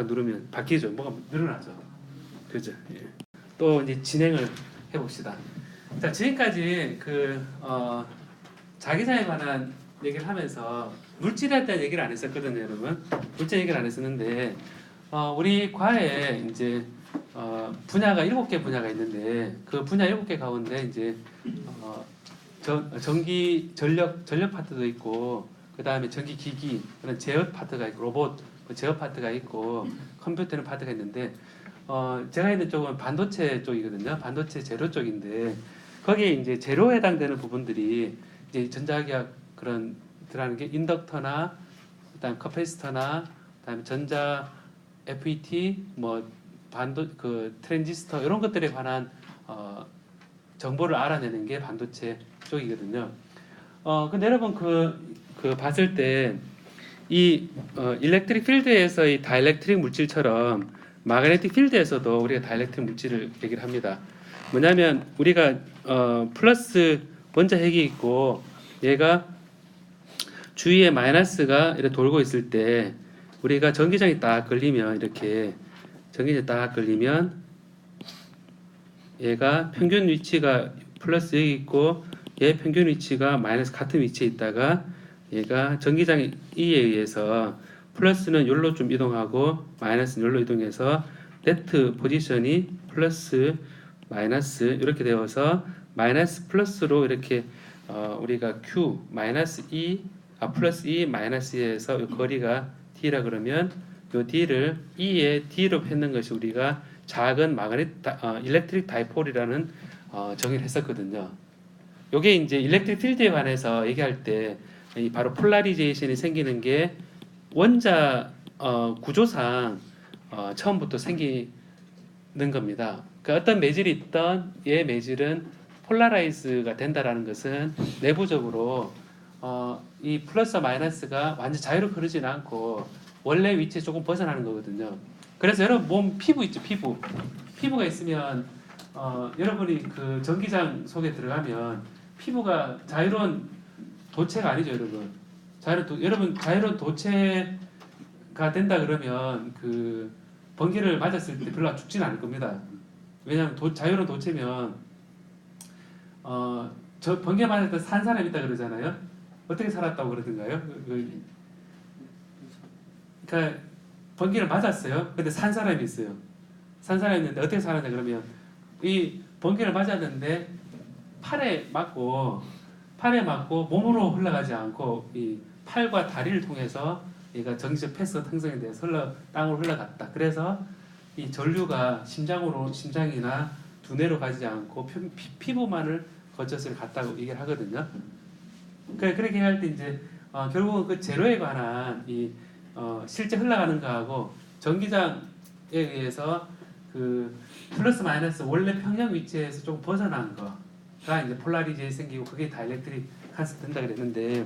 딱 누르면 바뀌죠. 뭐가 늘어나죠. 그죠. 예. 또 이제 진행을 해봅시다. 자 지금까지 그 어, 자기장에 관한 얘기를 하면서 물질에 대한 얘기를 안 했었거든요, 여러분. 물질 얘기를 안 했었는데 어, 우리 과에 이제 어, 분야가 일곱 개 분야가 있는데 그 분야 일곱 개 가운데 이제 어, 전, 전기 전력 전력 파트도 있고 그 다음에 전기 기기 그런 제어 파트가 있고 로봇 그 제어 파트가 있고 컴퓨터는 파트가 있는데 어, 제가 있는 쪽은 반도체 쪽이거든요. 반도체 재료 쪽인데 거기에 이제 재료에 해당되는 부분들이 이제 전자기학 그런 들어가는 게 인덕터나 그다음 커패시터나 그다음에 전자 FET 뭐 반도 그 트랜지스터 이런 것들에 관한 어, 정보를 알아내는 게 반도체 쪽이거든요. 어 근데 여러분 그, 그 봤을 때 이 어, 일렉트릭 필드에서의 다이렉트릭 물질처럼 마그네틱 필드에서도 우리가 다이렉트릭 물질을 얘기를 합니다. 뭐냐면 우리가 어, 플러스 원자 핵이 있고 얘가 주위에 마이너스가 이렇게 돌고 있을 때 우리가 전기장이 딱 걸리면 이렇게 전기장이 딱 걸리면 얘가 평균 위치가 플러스 여기 있고 얘 평균 위치가 마이너스 같은 위치에 있다가 얘가 전기장 E에 의해서 플러스는 여기로 좀 이동하고 마이너스는 여기로 이동해서 네트 포지션이 플러스 마이너스 이렇게 되어서 마이너스 플러스로 이렇게 어, 우리가 Q 마이너스 E 아 플러스 E 마이너스 E에서 이 거리가 D라 그러면 요 D를 E에 D로 펜는 것이 우리가 작은 마그넷 다, 어, 일렉트릭 다이폴이라는 어, 정의를 했었거든요. 요게 이제 일렉트릭 필드에 관해서 얘기할 때 이 바로 폴라리제이션이 생기는 게 원자 어, 구조상 어, 처음부터 생기는 겁니다. 그 어떤 매질이 있던 얘 매질은 폴라라이즈가 된다라는 것은 내부적으로 어, 이 플러스 마이너스가 완전 자유롭게 흐르지는 않고 원래 위치에 조금 벗어나는 거거든요. 그래서 여러분 몸 피부 있죠 피부 피부가 있으면 어, 여러분이 그 전기장 속에 들어가면 피부가 자유로운 도체가 아니죠 여러분 자유로운 도, 여러분 자유로운 도체가 된다 그러면 그 번개를 맞았을 때 별로 죽지는 않을 겁니다 왜냐하면 도, 자유로운 도체면 어 저 번개 맞을 때산 사람 있다 그러잖아요 어떻게 살았다고 그러던가요 그, 그, 그러니까 번개를 맞았어요. 근데 산 사람이 있어요. 산 사람이 있는데 어떻게 살았냐 그러면 이 번개를 맞았는데 팔에 맞고 팔에 맞고 몸으로 흘러가지 않고 이 팔과 다리를 통해서 얘가 정기적 패스가 형성이 돼서 흘러 땅으로 흘러갔다. 그래서 이 전류가 심장으로 심장이나 두뇌로 가지 않고 피, 피, 피부만을 거쳐서 갔다고 얘기를 하거든요. 그래 그렇게 할 때 이제 어, 결국은 그 제로에 관한 이 어, 실제 흘러가는 거하고 전기장에 의해서 그 플러스 마이너스 원래 평형 위치에서 조금 벗어난 거 가 이제 폴라리제이 생기고 그게 다이렉트릭 칸스 된다 그랬는데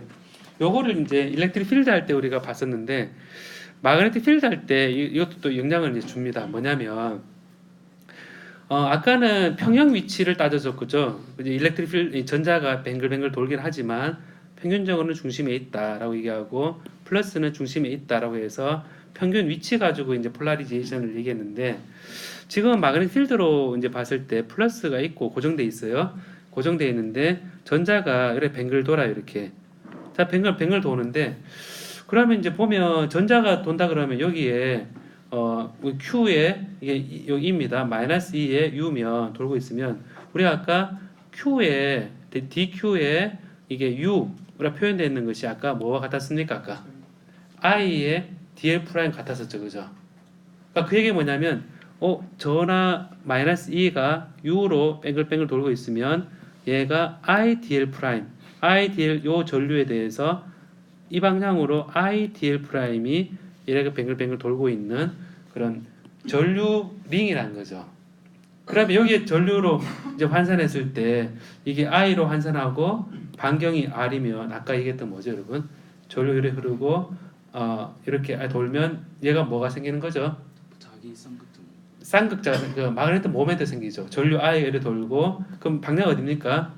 요거를 이제 일렉트릭 필드 할 때 우리가 봤었는데 마그네틱 필드 할 때 이것도 또 영향을 이제 줍니다. 뭐냐면 어, 아까는 평형 위치를 따져줬죠. 이제 일렉트릭 필드 전자가 뱅글뱅글 돌긴 하지만 평균적으로는 중심에 있다라고 얘기하고 플러스는 중심에 있다라고 해서 평균 위치 가지고 이제 폴라리제이션을 얘기했는데 지금 마그넷 필드로 이제 봤을 때 플러스가 있고 고정돼 있어요. 고정돼 있는데 전자가 이렇게 뱅글 돌아요 이렇게. 자 뱅글 뱅글 도는데 그러면 이제 보면 전자가 돈다 그러면 여기에 어 Q에 이게 여기입니다. 마이너스 2에 U면 돌고 있으면 우리가 아까 Q에 DQ에 이게 U라 표현되어 있는 것이 아까 뭐와 같았습니까? 아까 i의 dl 프라임 같았었죠, 그죠? 그러니까 그 얘기 뭐냐면, 어, 전화 마이너스 2가 u로 뱅글뱅글 돌고 있으면 얘가 i dl 프라임, i dl 요 전류에 대해서 이 방향으로 i dl 프라임이 이렇게 뱅글뱅글 돌고 있는 그런 전류 링이라는 거죠. 그러면 여기에 전류로 이제 환산했을 때 이게 i로 환산하고 반경이 r이면 아까 얘기했던 뭐죠, 여러분? 전류 이렇게 흐르고 어, 이렇게 돌면 얘가 뭐가 생기는 거죠? 자기 쌍극점 쌍극자가 그 마그네틱 모멘트 생기죠. 전류 이렇게 돌고 그럼 방향 어디입니까?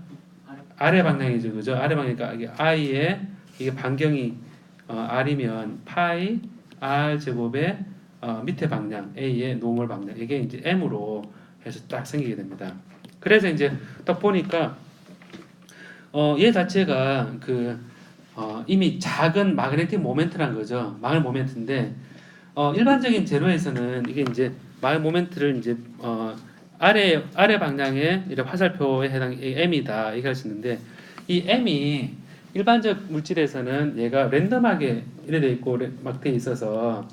아래 방향이죠, 그죠? 아래 방향이니까 이게 I의 이게 반경이 어, R이면 파이 R 제곱에 어, 어, 밑에 방향 A의 노멀 방향 이게 이제 M으로 해서 딱 생기게 됩니다. 그래서 이제 딱 보니까 어, 얘 자체가 그 어, 이미 작은 마그네틱 모멘트란 거죠. 마그네 모멘트인데 어, 일반적인 제로에서는 이게 이제 마그네 모멘트를 이제 어, 아래 아래 방향의 이런 화살표에 해당 이 m이다. 이렇게 할수 있는데 이 m이 일반적 물질에서는 얘가 랜덤하게 이래 돼 있고 막 돼 있어서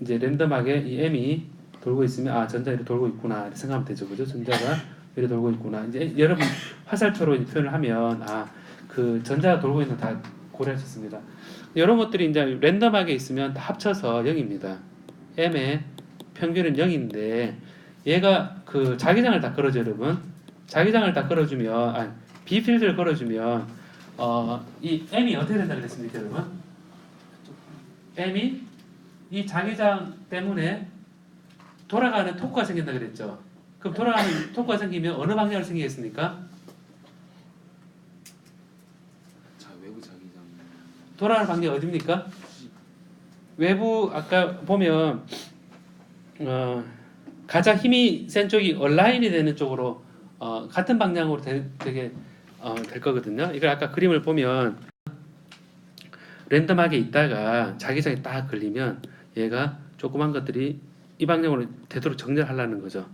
이제 랜덤하게 이 m이 돌고 있으면 아 전자 이렇게 돌고 있구나. 생각하면 되죠. 그죠? 전자가 이렇게 돌고 있구나. 이제 여러분 화살표로 표현을 하면 아 그 전자가 돌고 있는 거다 있습니다. 이런 것들이 이제 랜덤하게 있으면 다 합쳐서 0입니다. M의 평균은 0인데 얘가 그 자기장을 다 걸어줘 여러분 자기장을 다 걸어주면 아 B 필드를 걸어주면 어 이 m이 어떻게 된다 그랬습니까 여러분? M이 이 자기장 때문에 돌아가는 토크가 생긴다 그랬죠. 그럼 돌아가는 토크가 생기면 어느 방향으로 생기겠습니까? 자 외부 자기장. 돌아가는 방향이 어디입니까? 외부 아까 보면 어 가장 힘이 센 쪽이 얼라인이 되는 쪽으로 어, 같은 방향으로 되, 되게 어, 될 거거든요. 이걸 아까 그림을 보면 랜덤하게 있다가 자기장에 딱 걸리면 얘가 조그만 것들이 이 방향으로 되도록 정렬하려는 거죠.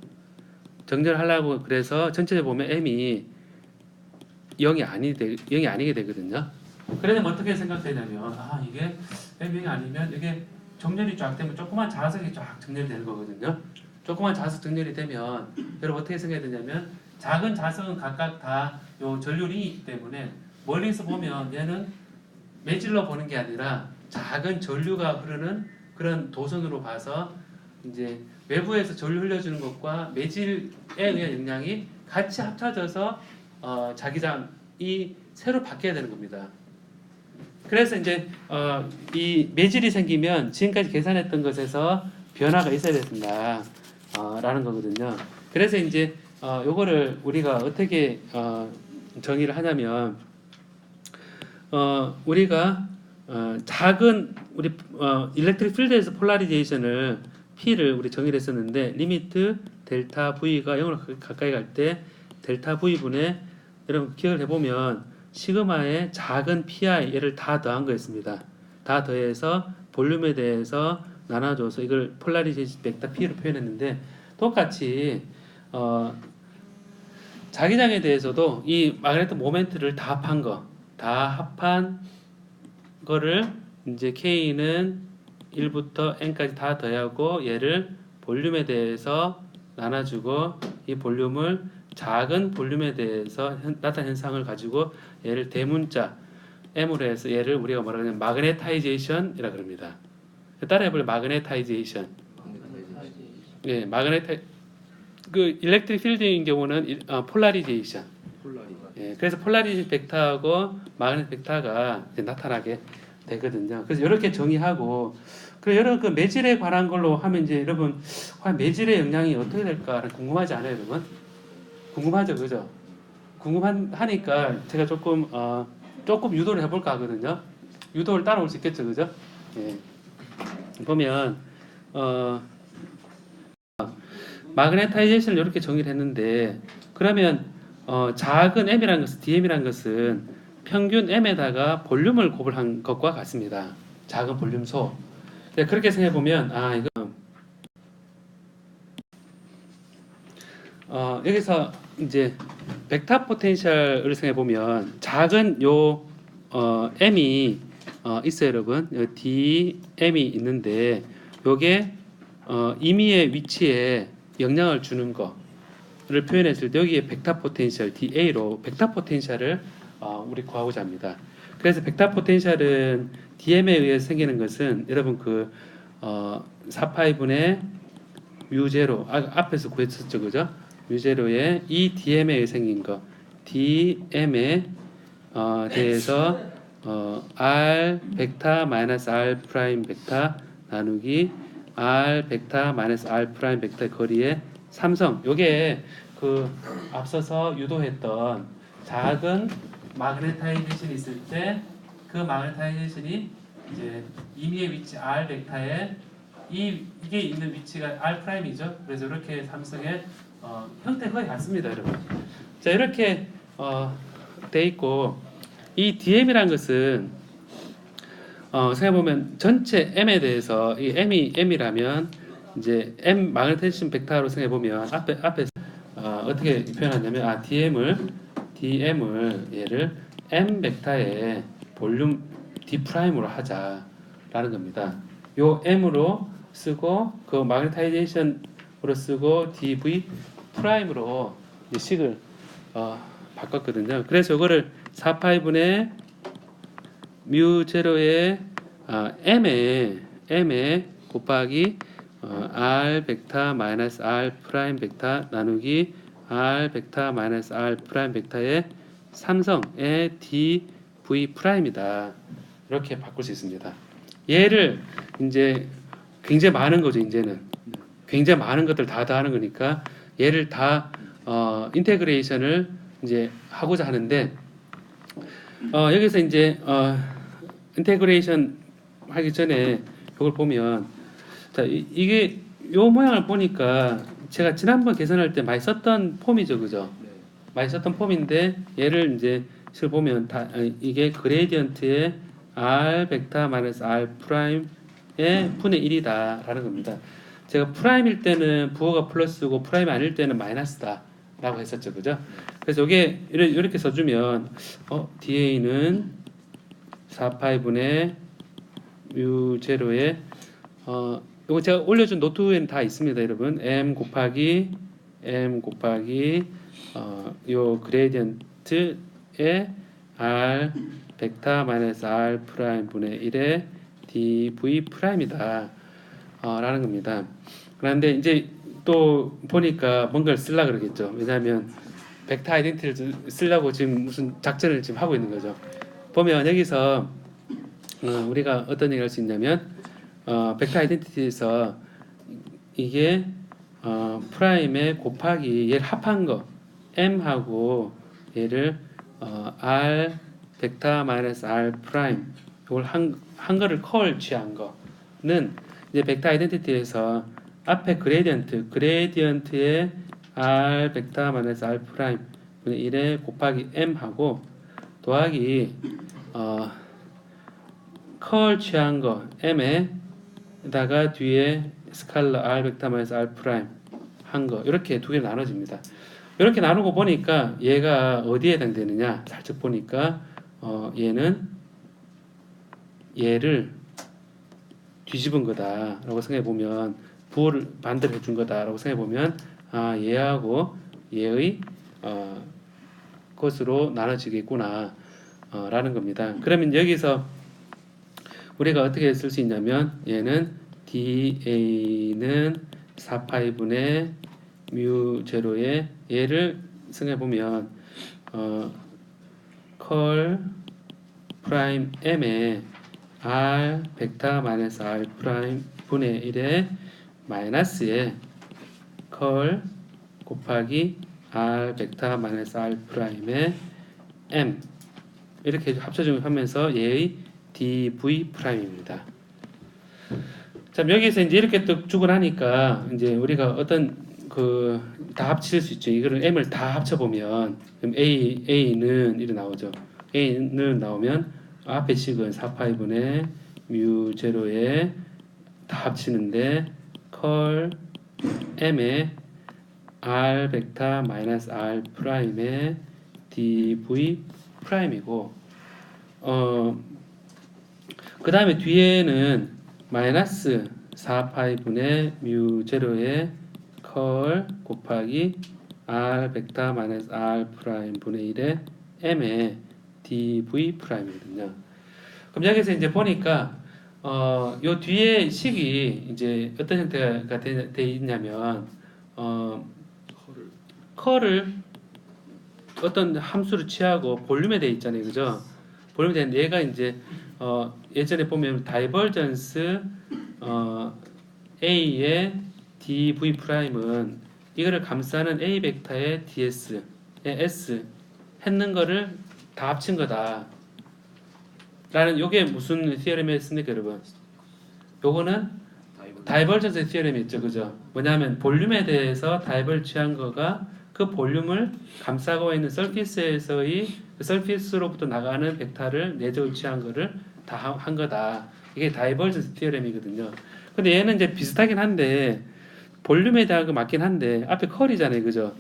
정렬하려고 그래서 전체적으로 보면 m이 0이 아니 되, 0이 아니게 되거든요. 그러면 어떻게 생각되냐면 아 이게 m 0이 아니면 이게 정렬이 쫙 되면 조그만 자석이 쫙 정렬이 되는 거거든요. 조그만 자석 정렬이 되면 여러분 어떻게 생각해야 되냐면 작은 자석은 각각 다 요 전류링이 있기 때문에 멀리서 보면 얘는 매질러 보는 게 아니라 작은 전류가 흐르는 그런 도선으로 봐서 이제 외부에서 전류 흘려주는 것과 매질에 의한 영향이 같이 합쳐져서 어, 자기장이 새로 바뀌어야 되는 겁니다. 그래서 이제 어, 이 매질이 생기면 지금까지 계산했던 것에서 변화가 있어야 된다. 어, 라는 거거든요. 그래서 이제 어, 요거를 우리가 어떻게 어, 정의를 하냐면 어, 우리가 어, 작은 우리 어, 일렉트릭 필드에서 폴라리제이션을 P를 우리 정의를 했었는데 리미트 델타 V가 0으로 가까이 갈 때 델타 V 분의 여러분 기억을 해보면 시그마의 작은 PI 얘를 다 더한 거였습니다. 다 더해서 볼륨에 대해서 나눠줘서 이걸 폴라리제이션 벡터 P로 표현했는데 똑같이 어, 자기장에 대해서도 이 마그네틱 모멘트를 다 합한 거, 다 합한 거를 이제 K는 1부터 N까지 다 더하고 얘를 볼륨에 대해서 나눠주고 이 볼륨을 작은 볼륨에 대해서 현- 나타난 현상을 가지고 얘를 대문자 M으로 해서 얘를 우리가 뭐라 그러냐면 마그네타이제이션이라 그럽니다. 따라해볼래 마그네타이제이션. 예, 마그네타 그 일렉트릭 필드인 경우는 일- 어, 폴라리제이션. 폴라리 예, 그래서 폴라리티 벡터하고 마그네틱 벡터가 나타나게 되거든요. 그래서 이렇게 정의하고 그 여러 그 매질에 관한 걸로 하면 이제 여러분 과연 매질의 영향이 어떻게 될까 궁금하지 않아요, 여러분? 궁금하죠, 그죠? 궁금하니까 제가 조금 어 조금 유도를 해볼까 하거든요. 유도를 따라올 수 있겠죠, 그죠? 예. 보면 어 마그네타이제이션을 이렇게 정의를 했는데 그러면 어, 작은 m이라는 것은 dm이라는 것은 평균 m에다가 볼륨을 곱한 것과 같습니다. 작은 볼륨 소. 네, 그렇게 생각해 보면 아 이거 어, 여기서 이제 벡터 포텐셜을 생각해 보면 작은 요 어, m이 어, 있어요, 여러분. 요 d m이 있는데 요게 어, 임의의 위치에 영향을 주는 거를 표현했을 때 여기에 벡터 포텐셜 DA로 벡터 포텐셜을 어, 우리 구하고자 합니다. 그래서 벡터 포텐셜은 DM에 의해서 생기는 것은 여러분 그 어, 4파이분의 뮤제로 아, 앞에서 구했었죠, 그죠? DM에 의해 생긴 거 DM에 어, 대해서 어, R 벡터 마이너스 R 프라임 벡터 나누기 R 벡터 마이너스 R 프라임 벡터 거리의 삼성 요게 그 앞서서 유도했던 작은 마그네타이제이션이 있을 때 그 마그네타이제이션이 이제 임의의 위치 R 벡터에 이 이게 있는 위치가 R 프라임이죠. 그래서 이렇게 삼성의 어, 형태 거의 같습니다, 여러분. 자 이렇게 어, 돼 있고 이 DM이라는 것은 어, 생각해 보면 전체 M에 대해서 이 M이 M이라면 이제 M 마그네티즘 벡터로 생각해 보면 앞에 앞에 어, 어떻게 표현하냐면 아 DM을 DM을 얘를 M 벡터의 볼륨 D 프라임으로 하자라는 겁니다. 요 M으로 쓰고 그 마그네타이제이션으로 쓰고 DV 프라임으로 이 식을 어, 바꿨거든요. 그래서 이거를 4파이분의 뮤 제로의 아, m에 m에 곱하기 어, r 벡터 마이너스 r 프라임 벡터 나누기 r 벡터 마이너스 r 프라임 벡터의 삼성의 d v 프라임이다 이렇게 바꿀 수 있습니다. 얘를 이제 굉장히 많은 거죠 이제는 굉장히 많은 것들 다 다 하는 거니까 얘를 다 어, 인테그레이션을 이제 하고자 하는데 어, 여기서 이제 어, 인테그레이션 하기 전에 이걸 보면 자 이, 이게 요 모양을 보니까 제가 지난번 계산할 때 많이 썼던 폼이죠 그죠 네. 많이 썼던 폼인데 얘를 이제 실 보면 다 아니, 이게 그레디언트의 r 벡터 마이너스 r 프라임의 분의 1이다라는 겁니다. 제가 프라임일 때는 부호가 플러스고 프라임이 아닐 때는 마이너스다 라고 했었죠, 그죠? 그래서 이게 이렇게, 써주면 어 DA는 4파이분의 뮤 제로에 어 이거 제가 올려준 노트에는 다 있습니다, 여러분. m 곱하기 m 곱하기 어 요 그레디언트의 r 벡터 마이너스 r 프라임 분의 1의 dv 프라임이다 어, 라는 겁니다. 그런데 이제 또 보니까 뭔가를 쓰려 그러겠죠. 왜냐하면 벡터 아이덴티티를 쓰려고 지금 무슨 작전을 지금 하고 있는 거죠. 보면 여기서 어, 우리가 어떤 얘기를 할 수 있냐면 어, 벡터 아이덴티티에서 이게 어, 프라임에 곱하기 얘를 합한 거 m하고 얘를 어, r 벡터 마이너스 r 프라임 이걸 한, 한 거를 컬 취한 거는 이제 벡터 아이덴티티에서 앞에 그레디언트 그레디언트의 r 벡터 마이너스 r 프라임 분의 1에 곱하기 m 하고 더하기 어, 컬 취한 거 m에다가 뒤에 스칼러 r 벡터 마이너스 r 프라임 한 거 이렇게 두개 나눠집니다. 이렇게 나누고 보니까 얘가 어디에 해당되느냐 살짝 보니까 어, 얘는 얘를 뒤집은 거다라고 생각해 보면 부호를 반대로 해준 거다라고 생각해 보면 아 얘하고 얘의 어, 것으로 나눠지겠구나 어, 겁니다. 그러면 여기서 우리가 어떻게 쓸 수 있냐면 얘는 DA는 4파이분의 뮤 제로의 얘를 생각해 보면 어, 컬 프라임 m에 r 벡터 마이너스 r 프라임 분의 1에 마이너스에 컬 곱하기 r 벡터 마이너스 r 프라임의 m 이렇게 합쳐주면서 얘의 dv 프라임입니다. 자 여기서 이제 이렇게 또 주고 나니까 이제 우리가 어떤 그 다 합칠 수 있죠. 이거를 m을 다 합쳐 보면 a a는 이렇게 나오죠. a는 나오면 앞에 식은 4파이분의 뮤 제로에 다 합치는데 컬 m에 r 벡터 마이너스 r 프라임의 dv 프라임이고 어그 다음에 뒤에는 마이너스 4파이분의 뮤 제로의 컬 곱하기 r 벡터 마이너스 r 프라임 분의 1의 m의 dv 프라임이거든요. 그럼 여기서 이제 보니까 어, 요 뒤에 식이 이제 어떤 형태가 되, 돼 있냐면 어, 컬을 어떤 함수를 취하고 볼륨에 돼 있잖아요, 그죠? 볼륨에 되는데 얘가 이제 어, 예전에 보면 다이버전스 어, A의 dv 프라임은 이거를 감싸는 A 벡터의 ds의 s 했는 거를 다 합친 거다. 라는 요게 무슨 티어렘이었습니까, 여러분? 요거는 다이버 다이버전스 티어렘이 있죠, 그죠? 뭐냐면 볼륨에 대해서 다이벌 취한 거가 그 볼륨을 감싸고 있는 서피스에서의 그 서피스로부터 나가는 벡터를 내적으로 취한 거를 다 한 거다. 이게 다이버전스 티어렘이거든요. 근데 얘는 이제 비슷하긴 한데 볼륨에 대한 거 맞긴 한데 앞에 컬이잖아요, 그죠?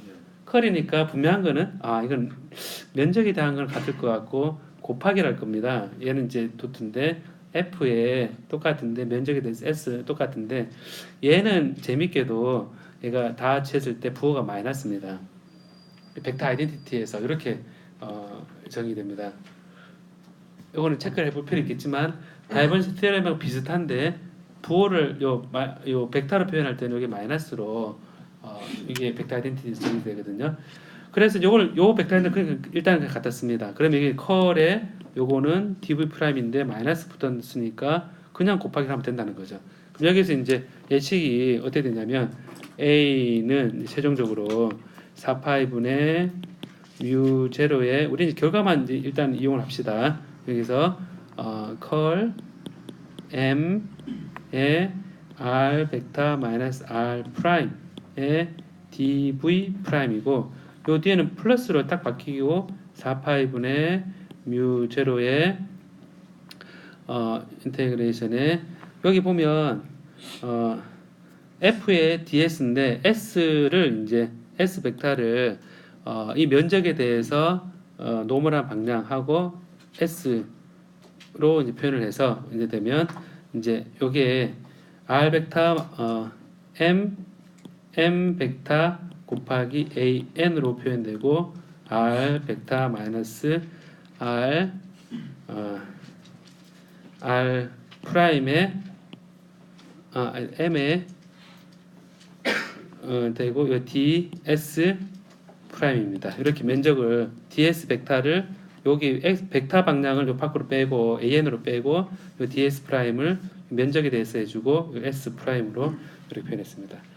컬이니까 분명한 거는 아 이건 면적에 대한 건 같을 것 같고 곱하기랄 겁니다. 얘는 이제 도트인데 F에 똑같은데 면적에 대해서 S 똑같은데 얘는 재밌게도 얘가 다 합쳤을 때 부호가 마이너스입니다. 벡터 아이덴티티에서 이렇게 어, 정의됩니다. 이거는 체크를 해볼 필요 있겠지만 다이버전스 티어렘하고 비슷한데 부호를 요, 마, 요 벡터로 표현할 때는 이게 마이너스로 어, 이게 벡터 아이덴티티 정의되거든요. 그래서 요걸 요 벡터 아이덴티티 일단 갖다 씁니다. 그럼 이게 컬에 요거는 dv 프라임인데 마이너스 붙었으니까 그냥 곱하기 하면 된다는 거죠. 그럼 여기서 이제 예측이 어떻게 되냐면 a는 최종적으로 4파이분의 뮤 제로에 우리 이제 결과만 이제 일단 이용을 합시다. 여기서 어, 컬 m의 r 벡터 마이너스 r 프라임 의 dv 프라임이고 요 뒤에는 플러스로 딱 바뀌고 4파이분의 뮤 제로의 어 인테그레이션에 여기 보면 어 f의 ds인데 s를 이제 s 벡터를 어, 이 면적에 대해서 어, 노멀한 방향하고 s로 이제 표현을 해서 이제 되면 이제 요게 r 벡터 어, m m 벡터 곱하기 a n으로 표현되고 r 벡터 마이너스 r 어, r 프라임의 아, 아니, m의 어, 되고 요 ds 프라임입니다. 이렇게 면적을 ds 벡터를 여기 x 벡터 방향을 요 밖으로 빼고 an으로 빼고 요 ds 프라임을 면적에 대해서 해주고 요 s 프라임으로 이렇게 표현했습니다.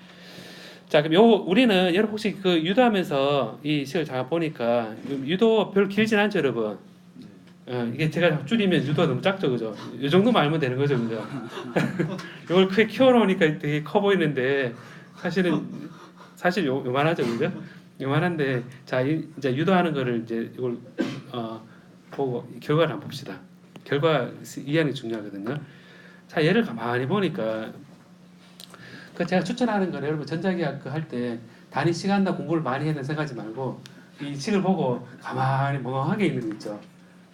자 그럼 요 우리는 여러분 혹시 그 유도하면서 이 식을 잘 보니까 유도 별로 길진 않죠 여러분. 어, 이게 제가 줄이면 유도가 너무 작죠 그죠? 이 정도만 알면 되는 거죠 그죠? 이걸 크게 키워놓으니까 되게 커 보이는데 사실은 사실 요, 요만하죠 그죠? 요만한데 자 이, 이제 유도하는 거를 이제 이걸 어, 보고 결과를 한번 봅시다. 결과 이해하는 게 중요하거든요. 자 얘를 가만히 보니까 그 제가 추천하는 거는 여러분 전자기학 그할 때 단위 시간당 공부를 많이 해야 생각하지 말고 이 책을 보고 가만히 멍하게 있는 거 있죠.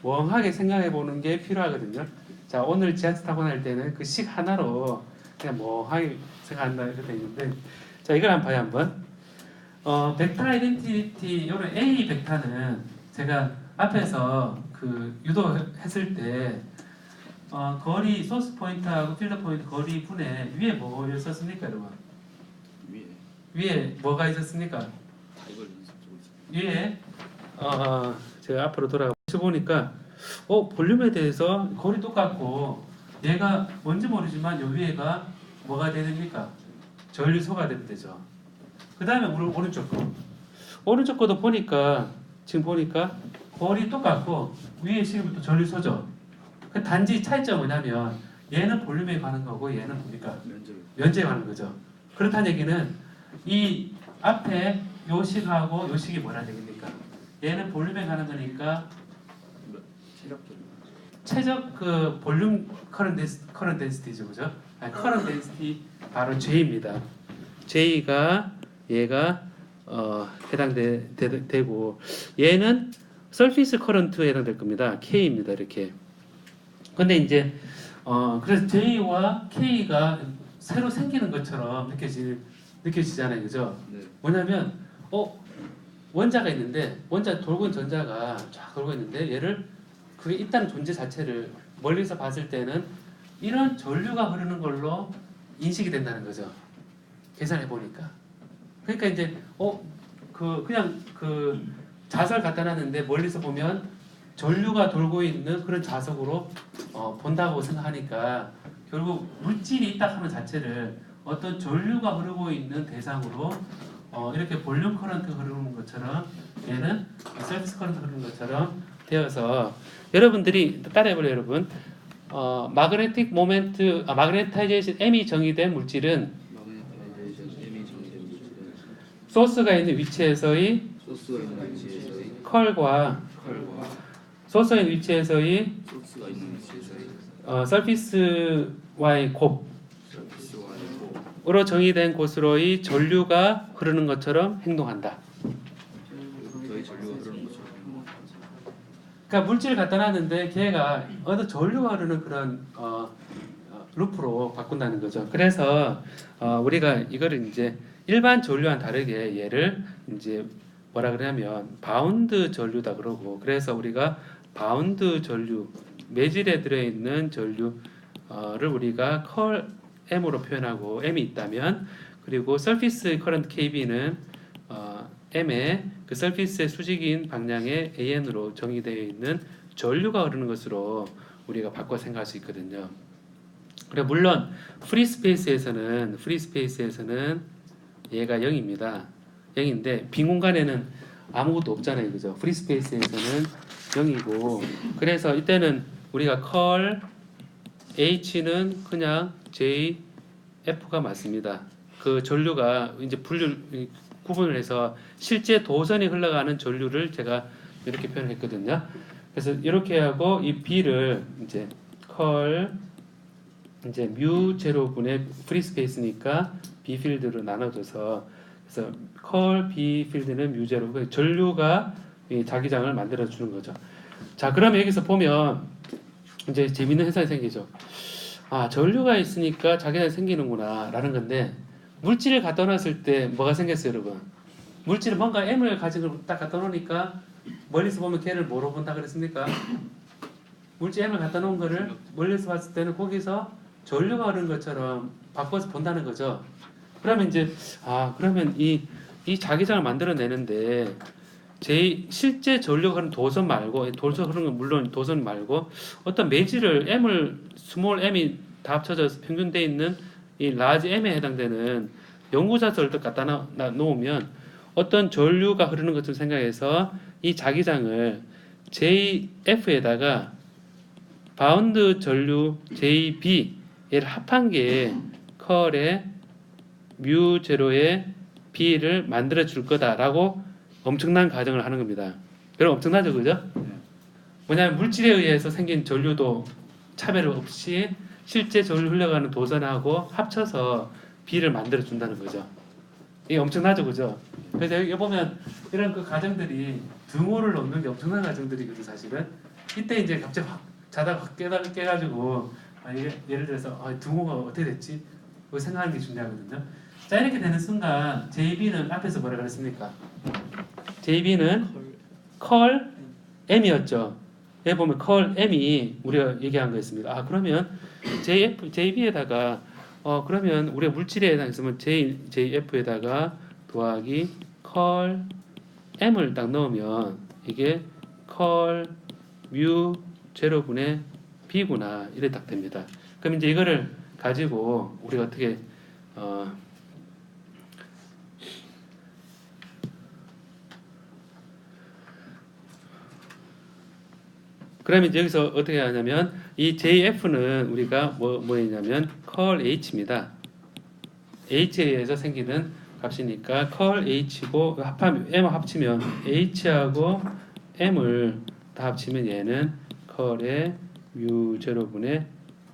멍하게 생각해 보는 게 필요하거든요. 자 오늘 지하철 타고 날 때는 그 식 하나로 그냥 멍하게 생각한다 이렇게 돼 있는데 자 이걸 한번 봐요 한번. 어 벡터 아이덴티티 요런 A 벡터는 제가 앞에서 그 유도했을 때 어, 거리 소스 포인트하고 필드 포인트 거리 분에 위에 뭐를 썼습니까 여러분? 위에 위에 뭐가 있었습니까? 연습. 위에 어, 제가 앞으로 돌아가 보니까 어 볼륨에 대해서 거리 똑같고 얘가 뭔지 모르지만 요 위에가 뭐가 되됩니까? 전류소가 되면 되죠. 그 다음에 오른쪽 거 오른쪽 거도 보니까 지금 보니까 거리 똑같고 위에 지금부터 전류소죠. 그 단지 차이점은 뭐냐면 얘는 볼륨에 가는 거고 얘는 뭡니까? 면적을 면제에 가는 거죠. 그렇다는 얘기는 이 앞에 요 식하고 요 식이 뭐라는 얘기입니까? 얘는 볼륨에 가는 거니까 최적 그 볼륨 커런 덴스 커런 덴시티죠, 그죠? 아니, 커런 덴시티 바로 J입니다. J가 얘가 어, 해당되고 얘는 서피스 커런트에 해당될 겁니다. K입니다. 이렇게. 근데 이제 어 그래서 J와 K가 새로 생기는 것처럼 느껴지 느껴지잖아요, 그죠? 네. 뭐냐면 어 원자가 있는데 원자 돌고 있는 전자가 쫙 돌고 있는데 얘를 그게 있다는 존재 자체를 멀리서 봤을 때는 이런 전류가 흐르는 걸로 인식이 된다는 거죠. 계산해 보니까. 그러니까 이제 어그 그냥 그 자석을 갖다 놨는데 멀리서 보면 전류가 돌고 있는 그런 자석으로 어, 본다고 생각하니까 결국 물질이 있다 하는 자체를 어떤 전류가 흐르고 있는 대상으로 어, 이렇게 볼륨 커런트 흐르는 것처럼 얘는 서비스 커런트 흐르는 것처럼 되어서 여러분들이 따라해볼래요 여러분? 어, 마그네틱 모멘트, 아, 마그네타이제이션 M이 정의된 물질은 소스가 있는 위치에서의 컬과 있는 위치에서의 소스가 있는 위치에서의 어, 서피스와의 곱으로 서피스와의 정의된 곳으로의 전류가 흐르는 것처럼 행동한다. 저희 전류가 흐르는 것처럼 그러니까 물질을 갖다 놨는데 걔가 어느 전류가 흐르는 그런 어, 어, 루프로 바꾼다는 거죠. 그래서 어, 우리가 이거를 이제 일반 전류와는 다르게 얘를 이제 뭐라 그러냐면 바운드 전류다 그러고 그래서 우리가 바운드 전류 매질에 들어있는 전류를 우리가 컬 M으로 표현하고 M이 있다면 그리고 서피스 커런트 KB는 어, M의 그 서피스의 수직인 방향의 AN으로 정의되어 있는 전류가 흐르는 것으로 우리가 바꿔 생각할 수 있거든요. 그래 물론 프리 스페이스에서는 프리 스페이스에서는 얘가 0입니다. 0인데 빈 공간에는 아무것도 없잖아요. 그죠? 프리 스페이스에서는 0이고 그래서 이때는 우리가 컬 H는 그냥 JF가 맞습니다. 그 전류가 이제 분류 구분을 해서 실제 도선이 흘러가는 전류를 제가 이렇게 표현했거든요. 그래서 이렇게 하고 이 B를 이제 컬 이제 뮤 제로분의 프리 스페이스니까 B 필드로 나눠줘서 그래서 컬 B 필드는 뮤 제로 그 전류가 이 자기장을 만들어 주는 거죠. 자, 그러면 여기서 보면 이제 재밌는 현상이 생기죠. 아, 전류가 있으니까 자기장이 생기는구나라는 건데 물질을 갖다 놨을 때 뭐가 생겼어요, 여러분? 물질은 뭔가 M을 걸딱 갖다 놓으니까 멀리서 보면 걔를 뭐로 본다 그랬습니까? 물질 M을 갖다 놓은 거를 멀리서 봤을 때는 거기서 전류가 흐르는 것처럼 바꿔서 본다는 거죠. 그러면 이제 아 그러면 이 이 자기장을 만들어내는데 제 실제 흐르는 도선 말고 도선 흐르는 건 물론 도선 말고 어떤 매질을 M을 스몰 M이 다 합쳐져서 평균돼 있는 이 라지 M에 해당되는 연구자설을 또 갖다 놓으면 어떤 전류가 흐르는 것처럼 생각해서 이 자기장을 JF에다가 바운드 전류 JB 얘를 합한 게 컬의 뮤 제로의 B를 만들어 줄 거다라고 엄청난 가정을 하는 겁니다. 여러분 엄청나죠, 그죠? 뭐냐면 물질에 의해서 생긴 전류도 차별 없이 실제 전류 흘러가는 도선하고 합쳐서 B를 만들어 준다는 거죠. 이게 엄청나죠, 그죠? 그래서 여기 보면 이런 그 가정들이 등호를 넣는 게 엄청난 가정들이거든 사실은. 이때 이제 갑자기 확 자다가 확 깨다 깨가지고 아, 이게 예를 들어서 아, 등호가 어떻게 됐지? 그 생각하는 게 중요하거든요. 자 이렇게 되는 순간 JB는 앞에서 뭐라 그랬습니까? JB는 컬 M이었죠. 여기 보면 컬 M이 우리가 얘기한 거였습니다. 아 그러면 JF JB에다가 어 그러면 우리가 물질에 해당했으면 J JF에다가 더하기 컬 M을 딱 넣으면 이게 컬 뮤 제로분의 B구나 이래 딱 됩니다. 그럼 이제 이거를 가지고 우리가 어떻게 어 그러면 이제 여기서 어떻게 하냐면 이 JF는 우리가 뭐 뭐였냐면 컬 H입니다. H에 의해서 생기는 값이니까 컬 H고 합하면 M 합치면 H하고 M을 다 합치면 얘는 컬의 뮤 제로분의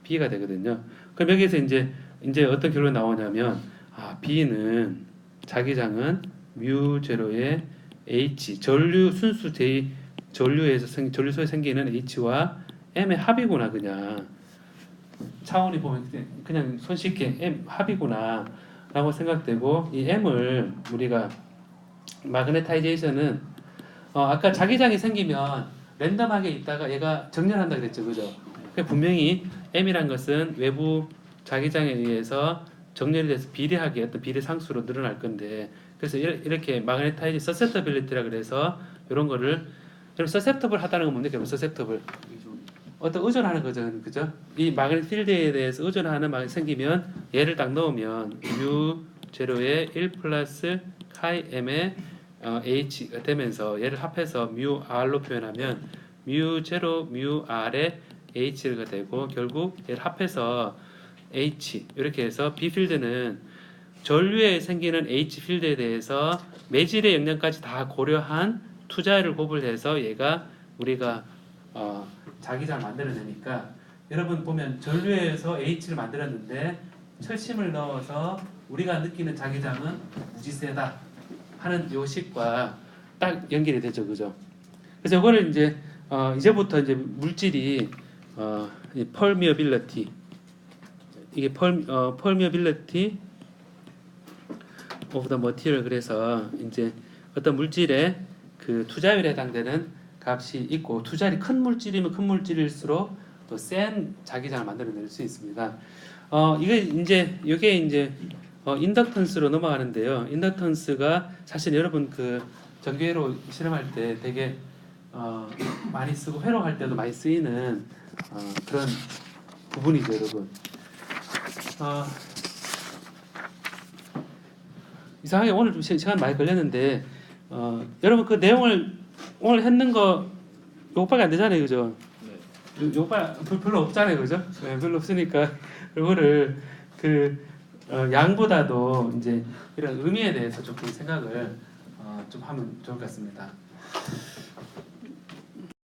B가 되거든요. 그럼 여기서 이제 이제 어떤 결론이 나오냐면 아 B는 자기장은 뮤 제로의 H 전류 순수 J 전류에서 생 전류소에 생기는 H와 M의 합이구나 그냥 차원이 보면 그냥- 손쉽게 M 합이구나 라고 생각되고 이 M을 우리가 마그네타이제이션은 어, 아까 자기장이 생기면 랜덤하게 있다가 얘가 정렬한다 그랬죠 그죠? 그러니까 분명히 M이란 것은 외부 자기장에 의해서 정렬이 돼서 비례하게 어떤 비례 상수로 늘어날 건데 그래서 이렇- 이렇게 마그네타이즈 서세터빌리티라 그래서 이런 거를 그럼 서셉터블 하다는 건 뭡니까? 서셉터블 어떤 의존하는 거죠, 그죠? 이 마그넷 필드에 대해서 의존하는 막 생기면 얘를 딱 넣으면 뮤 제로에 1 플러스 카이 m의 어, h가 되면서 얘를 합해서 뮤 r로 표현하면 뮤 제로 뮤 r의 H가 되고 결국 얘를 합해서 H 이렇게 해서 B 필드는 전류에 생기는 H 필드에 대해서 매질의 영향까지 다 고려한 투자를 고불해서 얘가 우리가 어, 자기장 만들어내니까. 여러분 보면 전류에서 H를 만들었는데 철심을 넣어서 우리가 느끼는 자기장은 무지세다 하는 요식과 딱 연결이 되죠, 그죠? 그래서 이거를 이제 어, 이제부터 이제 물질이 어, 이 permeability. 이게 per, 어, permeability of the material. 그래서 이제 어떤 물질의 그 투자율에 해당되는 값이 있고 투자율이 큰 물질이면 큰 물질일수록 더센 자기장을 만들어낼 수 있습니다. 어 이게 이제 이게 이제 어, 인덕턴스로 넘어가는데요. 인덕턴스가 사실 여러분 그 전기회로 실험할 때 되게 어, 많이 쓰고 회로할 때도 많이 쓰이는 어, 그런 부분이죠, 여러분. 어, 이상하게 오늘 좀 시- 시간 많이 걸렸는데 어, 여러분 그 내용을 오늘 했는 거 요거밖에 안 되잖아요, 그죠? 네. 요- 요거 별- 별로 없잖아요, 그죠? 네, 별로 없으니까 이거를 그 어, 양보다도 이제 이런 의미에 대해서 조금 생각을 어, 좀 하면 좋을 것 같습니다.